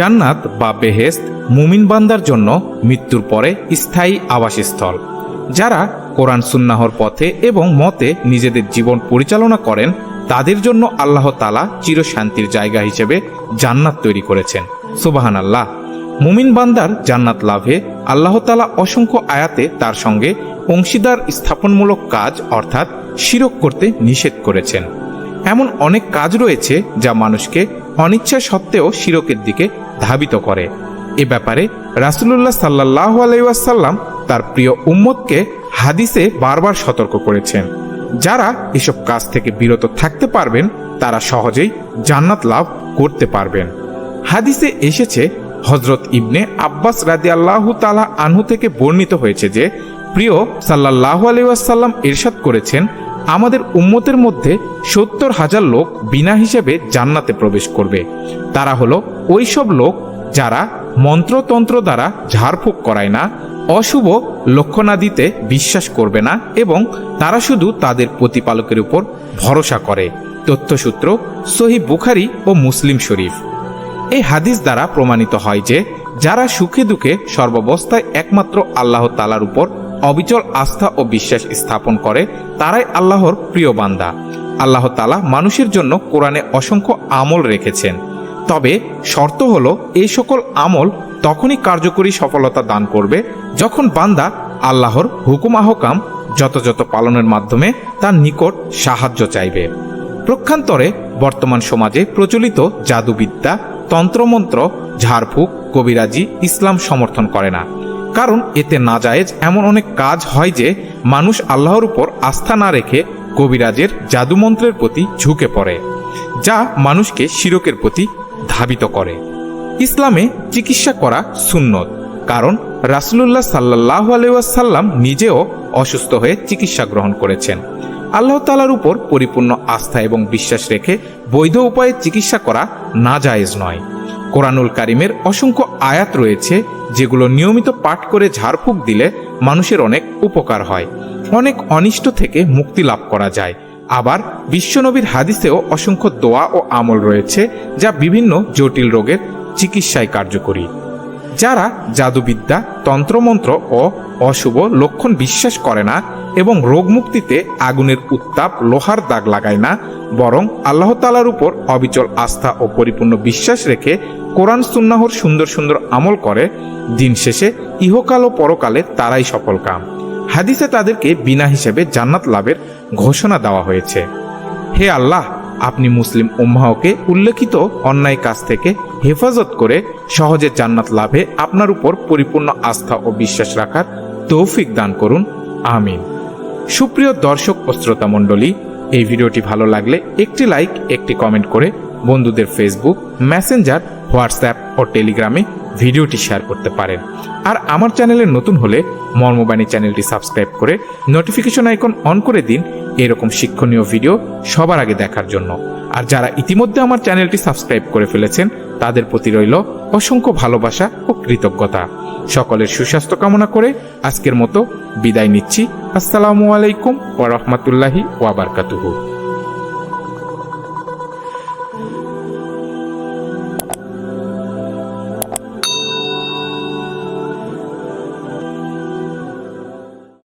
জান্নাত বা বেহেস্ত মুমিন বান্দার জন্য মৃত্যুর পরে স্থায়ী আবাসস্থল। যারা কোরআন সুন্নাহর পথে এবং মতে নিজেদের জীবন পরিচালনা করেন, তাদের জন্য আল্লাহ তালা চিরশান্তির জায়গা হিসেবে জান্নাত তৈরি করেছেন। সুবাহান আল্লাহ মুমিন বান্দার জান্নাত লাভে আল্লাহ তালা অসংখ্য আয়াতে তার সঙ্গে অংশীদার স্থাপনমূলক কাজ অর্থাৎ শিরক করতে নিষেধ করেছেন। এমন অনেক কাজ রয়েছে যা মানুষকে অনিচ্ছা সত্ত্বেও শিরকের দিকে ধাবিত করে। এ ব্যাপারে রাসুলুল্লাহ সাল্লাহ আলাইসাল্লাম তার প্রিয় উম্মতকে হাদিসে বারবার সতর্ক করেছেন। যারা এসব কাজ থেকে বিরত থাকতে পারবেন, তারা সহজেই জান্নাত লাভ করতে পারবেন। হাদিসে এসেছে হজরত ইবনে আব্বাস রাদি আল্লাহ তালা আনহু থেকে বর্ণিত হয়েছে যে, প্রিয় সাল্লাহ আলিউসাল্লাম এরশাদ করেছেন আমাদের উম্মতের মধ্যে সত্তর হাজার লোক বিনা হিসেবে জান্নাতে প্রবেশ করবে। তারা হলো ওই সব লোক যারা মন্ত্রতন্ত্র দ্বারা ঝাড়ফুঁক করায় না, অশুভ লক্ষণাদিতে বিশ্বাস করবে না এবং তারা শুধু তাদের প্রতিপালকের উপর ভরসা করে। তথ্যসূত্র সহি বুখারি ও মুসলিম শরীফ। এই হাদিস দ্বারা প্রমাণিত হয় যে যারা সুখে দুঃখে সর্বাবস্থায় একমাত্র আল্লাহ তালার উপর অবিচল আস্থা ও বিশ্বাস স্থাপন করে, তারাই আল্লাহর প্রিয় বান্দা। আল্লাহ তালা মানুষের জন্য কোরআনে অসংখ্য আমল রেখেছেন। তবে শর্ত হলো, এই সকল আমল তখনই কার্যকরী সফলতা দান করবে যখন বান্দা আল্লাহর হুকুম আহকাম যথাযথ পালনের মাধ্যমে তার নিকট সাহায্য চাইবে। প্রক্ষান্তরে বর্তমান সমাজে প্রচলিত জাদুবিদ্যা, তন্ত্রমন্ত্র, ঝাড়ফুঁক, কবিরাজি, ইসলাম সমর্থন করে না। কারণ এতে নাজায়েজ এমন অনেক কাজ হয় যে মানুষ আল্লাহর উপর আস্থা না রেখে কবিরাজের জাদুমন্ত্রের প্রতি ঝুঁকে পড়ে, যা মানুষকে শিরকের প্রতি ধাবিত করে। ইসলামে চিকিৎসা করা সুন্নত, কারণ রাসুলুল্লাহ সাল্লাহ আলাইসাল্লাম নিজেও অসুস্থ হয়ে চিকিৎসা গ্রহণ করেছেন। আল্লাহ তালার উপর পরিপূর্ণ আস্থা এবং বিশ্বাস রেখে বৈধ উপায়ে চিকিৎসা করা না জায়েজ নয়। কোরআনুল কারিমের অসংখ্য আয়াত রয়েছে, যেগুলো নিয়মিত পাঠ করে ঝাড়ফুঁক দিলে মানুষের অনেক উপকার হয়। অনেক অনিষ্ট থেকে মুক্তি লাভ করা যায়। আবার বিশ্বনবীর হাদিসেও অসংখ্য দোয়া ও আমল রয়েছে, যা বিভিন্ন জটিল রোগের চিকিৎসায় কার্যকরী। যারা জাদুবিদ্যা, তন্ত্রমন্ত্র ও অশুভ লক্ষণ বিশ্বাস করে না এবং রোগমুক্তিতে আগুনের উত্তাপ লোহার দাগ লাগায় না, বরং আল্লাহ তালার উপর অবিচল আস্থা ও পরিপূর্ণ বিশ্বাস রেখে কোরআন সুন্নাহর সুন্দর সুন্দর আমল করে, দিন শেষে ইহকাল ও পরকালে তারাই সফল কাম। হাদিসে তাদেরকে বিনা হিসেবে জান্নাত লাভের ঘোষণা দেওয়া হয়েছে। হে আল্লাহ আপনি মুসলিম উম্মাহকে উল্লেখিত অন্যায় কাজ থেকে হেফাজত করে সহজে জান্নাত লাভে আপনার উপর পরিপূর্ণ আস্থা ও বিশ্বাস রাখার তৌফিক দান করুন। আমিন। সুপ্রিয় দর্শক ও শ্রোতা মণ্ডলী, এই ভিডিওটি ভালো লাগলে একটি লাইক, একটি কমেন্ট করে বন্ধুদের ফেসবুক মেসেঞ্জার হোয়াটসঅ্যাপ ও টেলিগ্রামে ভিডিওটি শেয়ার করতে পারেন। আর আমার চ্যানেলে নতুন হলে মর্মবাণী চ্যানেলটি সাবস্ক্রাইব করে নোটিফিকেশন আইকন অন করে দিন এরকম শিক্ষণীয় ভিডিও সবার আগে দেখার জন্য। আর যারা ইতিমধ্যে আমার চ্যানেলটি সাবস্ক্রাইব করে ফেলেছেন, তাদের প্রতি রইল অসংখ্য ভালোবাসা ও কৃতজ্ঞতা। সকলের সুস্বাস্থ্য কামনা করে আজকের মতো বিদায় নিচ্ছি। আসসালামু আলাইকুম ওয়া রাহমাতুল্লাহি ওয়া বারাকাতুহু।